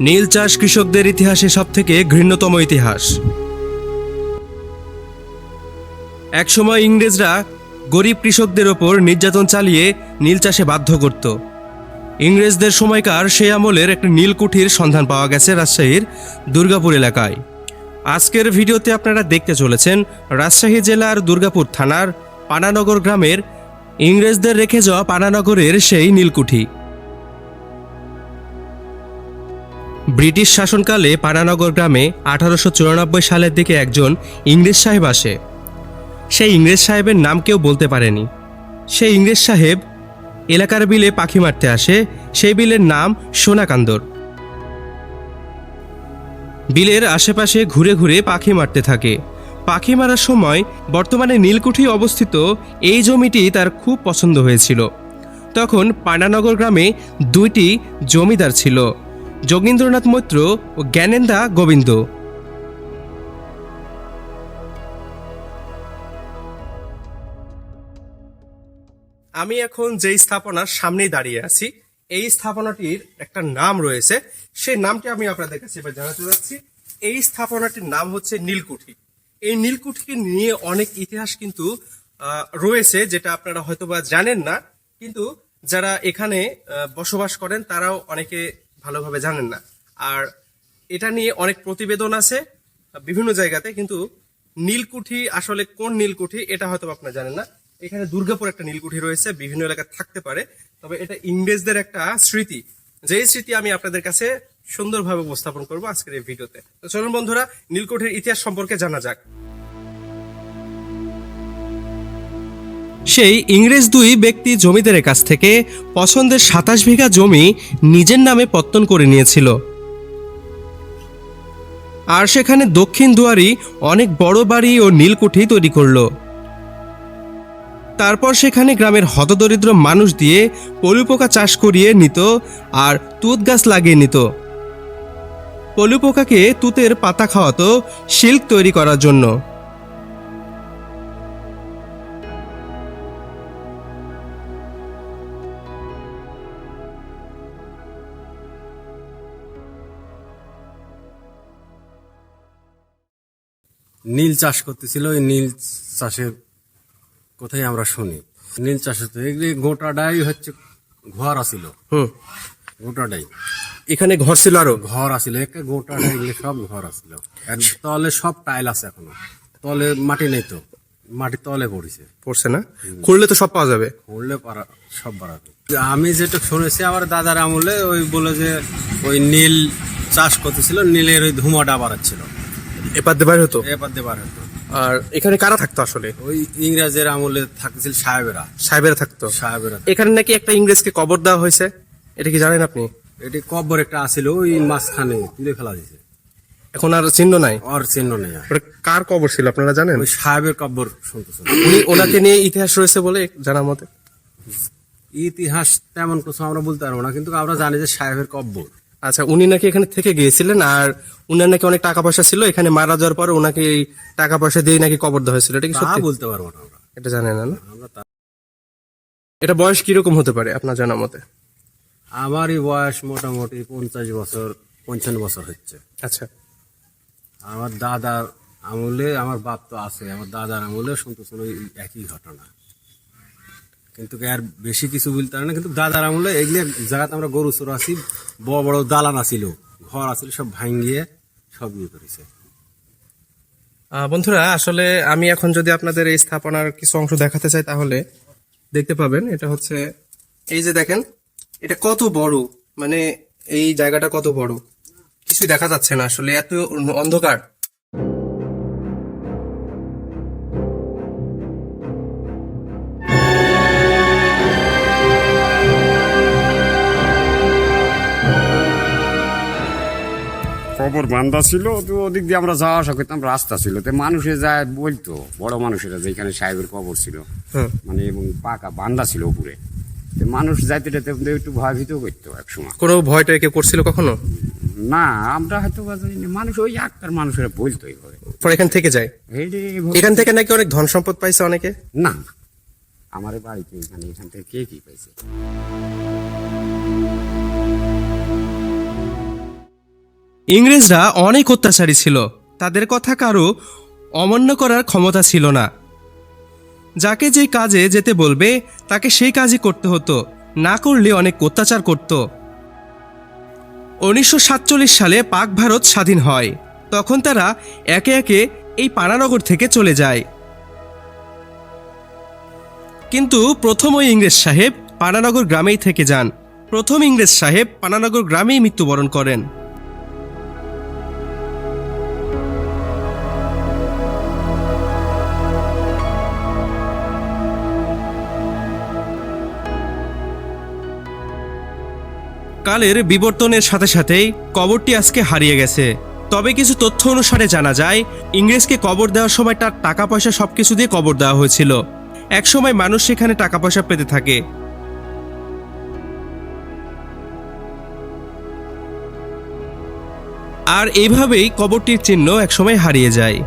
নীল চাষ কৃষকদের ইতিহাসে সবথেকে ঘৃণ্যতম ইতিহাস। একসময় ইংরেজরা গরিব কৃষকদের ওপর নির্যাতন চালিয়ে নীল চাষে বাধ্য করত। ইংরেজদের সময়কার সেই আমলের একটি নীলকুঠির সন্ধান পাওয়া গেছে রাজশাহীর দুর্গাপুর এলাকায়। আজকের ভিডিওতে আপনারা দেখতে চলেছেন রাজশাহী জেলার দুর্গাপুর থানার পানানগর গ্রামের ইংরেজদের রেখে যাওয়া পানানগরের সেই নীলকুঠি ব্রিটিশ শাসনকালে পানানগর গ্রামে আঠারোশো চুরানব্বই সালের দিকে একজন ইংরেজ সাহেব আসে। সেই ইংরেজ সাহেবের নাম কেউ বলতে পারেনি। সেই ইংরেজ সাহেব এলাকার বিলে পাখি মারতে আসে, সেই বিলের নাম সোনাকান্দর। বিলের আশেপাশে ঘুরে ঘুরে পাখি মারতে থাকে। পাখি মারার সময় বর্তমানে নীলকুঠি অবস্থিত এই জমিটি তার খুব পছন্দ হয়েছিল। তখন পানানগর গ্রামে দুইটি জমিদার ছিল। যোগীন্দ্রনাথ মৈত্র ও জ্ঞানেন্দা গোবিন্দ। আমি এখন যেই স্থাপনার সামনেই দাঁড়িয়ে আছি, এই স্থাপনাটির একটা নাম রয়েছে। সেই নামটি আমি আপনাদের কাছে এবার জানাতে যাচ্ছি। এই স্থাপনাটির নাম হচ্ছে নীলকুঠি। এই নীলকুঠিকে নিয়ে অনেক ইতিহাস কিন্তু রয়েছে, যেটা আপনারা হয়তোবা জানেন না। কিন্তু যারা এখানে বসবাস করেন, তারাও অনেকে ভালোভাবে জানেন না। আর এটা নিয়ে অনেক প্রতিবেদন আছে বিভিন্ন জায়গাতে, কিন্তু নীলকুঠি আসলে কোন নীলকুঠি এটা হয়তো আপনারা জানেন না। এখানে দুর্গাপুর একটা নীলকুঠি রয়েছে, বিভিন্ন এলাকায় থাকতে পারে, তবে এটা ইংরেজদের একটা স্মৃতি। যে স্মৃতি আমি আপনাদের কাছে সুন্দরভাবে উপস্থাপন করব আজকের এই ভিডিওতে। তো চলুন বন্ধুরা, নীলকুঠির ইতিহাস সম্পর্কে জানা যাক। সেই ইংরেজ দুই ব্যক্তি জমিদারের কাছ থেকে পছন্দের সাতাশ বিঘা জমি নিজের নামে পত্তন করে নিয়েছিল। আর সেখানে দক্ষিণ দুয়ারি অনেক বড় বাড়ি ও নীলকুঠি তৈরি করল। তারপর সেখানে গ্রামের হতদরিদ্র মানুষ দিয়ে পলুপোকা চাষ করিয়ে নিত আর তুত গাছ লাগিয়ে নিত। পলুপোকাকে তুতের পাতা খাওয়াতো, সিল্ক তৈরি করার জন্য। নীল চাষ করতেছিল ওই নীল চাষের কোথায় আমরা শুনি। নীল চাষে তো এগুলি গোটাটাই হচ্ছে ঘর আসিল হুম। গোটাটাই এখানে ঘর ছিল আরও? ঘর আসিল একে গোটাটাই এগুলি সব ঘর আসিল তলে সব টাইল আছে এখনও। তলে মাটি নেই তো মাটি তলে পড়েছে। পড়ছে না? খুললে তো সব পাওয়া যাবে। পড়লে পারা সব বাড়াবে আমি যেটা শুনেছি আমার দাদার আমলে ওই বলে যে ওই নীল চাষ করতেছিল নীলের ওই ধুমাটা বাড়াচ্ছিল। এপার দেবার হতো? এবার দেবার হতো। আর এখানে কারা থাকতো আসলে? ওই ইংরেজের আমলে থাকতেছিল সাহেবেরা। সাহেবেরা থাকতো। সাহেবেরা এখানে নাকি একটা ইংরেজকে কবর দেওয়া হয়েছে? এটা কি জানেন আপনি? এটি কব্বর একটা আসিল ওই মাঝখানে তুলে ফেলা দিয়েছে। এখন আর চিহ্ন নাই। ওর চিহ্ন নেই কার কবর ছিল আপনারা জানেন? ওই সাহেবের কব্বর শুনতেছে উনি ওনাকে নিয়ে ইতিহাস রয়েছে বলে জানার মতে? ইতিহাস তেমন কিছু আমরা বলতে পারব না কিন্তু আমরা জানি যে সাহেবের কব্বর আচ্ছা উনি নাকি এখানে থেকে গিয়েছিলেন আর উনার নাকি অনেক টাকা পয়সা ছিল এখানে মারা যাওয়ার পর ওনাকে এই টাকা পয়সা দিয়ে নাকি কবর দেওয়া হয়েছিল এটা কি সত্যি? বলতে পারব না আমরা। এটা জানেন না না? এটা বয়স কীরকম হতে পারে আপনার জানার মতে? আমারই বয়স মোটামুটি পঞ্চাশ বছর পঞ্চান্ন বছর হচ্ছে। আচ্ছা। আমার দাদার আমলে আমার বাপ তো আছে আমার দাদার আমলে ওই একই ঘটনা। কিন্তু আর বেশি কিছু বলতে পারে না, কিন্তু দাদার আমলে এগুলো জায়গাতে আমরা গরু, চোর আছি বড় বড় দালান আসিল, ঘর আসিল, সব ভাঙিয়ে সব ইয়ে করেছে। বন্ধুরা, আসলে আমি এখন যদি আপনাদের এই স্থাপনার কিছু অংশ দেখাতে চাই তাহলে দেখতে পাবেন, এটা হচ্ছে, এই যে দেখেন, এটা কত বড় মানে এই জায়গাটা কত বড়, কিছুই দেখা যাচ্ছে না আসলে, এত অন্ধকার। কবর বান্ধা ছিল তো ওদিক দিয়ে আমরা যাওয়া আসা করতাম রাস্তা ছিল। তো মানুষে যায় বলতো বড় মানুষেরা যেখানে সাহেবের কবর ছিল। মানে এবং পাকা বান্ধা ছিল উপরে। তো মানুষ যাইতে যেতে একটু ভয় ভীত করতো এক সময়। কোনো ভয়টা কেউ করছিল কখনো? না আমরা হয়তো মানুষ ওই একটার মানুষেরা বলতো এইভাবে। পরে এখান থেকে যায়? এখান থেকে নাকি অনেক ধন সম্পদ পাইছে অনেকে? না আমার বাড়িতে এখানে এখান থেকে কে কি পাইছে? ইংরেজরা অনেক অত্যাচারী ছিল। তাদের কথা কারও অমান্য করার ক্ষমতা ছিল না। যাকে যে কাজে যেতে বলবে, তাকে সেই কাজই করতে হতো, না করলে অনেক অত্যাচার করত। উনিশশো সাতচল্লিশ সালে পাক ভারত স্বাধীন হয়, তখন তারা একে একে এই পানানগর থেকে চলে যায়। কিন্তু প্রথম ওই ইংরেজ সাহেব পানানগর গ্রামেই থেকে যান। প্রথম ইংরেজ সাহেব পানানগর গ্রামেই মৃত্যুবরণ করেন। কালের বিবর্তনের সাথে সাথেই কবরটি আজকে হারিয়ে গেছে। তবে কিছু তথ্য অনুসারে জানা যায়, ইংরেজকে কবর দেওয়ার সময় তার টাকা পয়সা সব কিছু দিয়ে কবর দেওয়া হয়েছিল। একসময় মানুষ সেখানে টাকা পয়সা পেতে থাকে। আর এইভাবেই কবরটির চিহ্ন একসময় হারিয়ে যায়।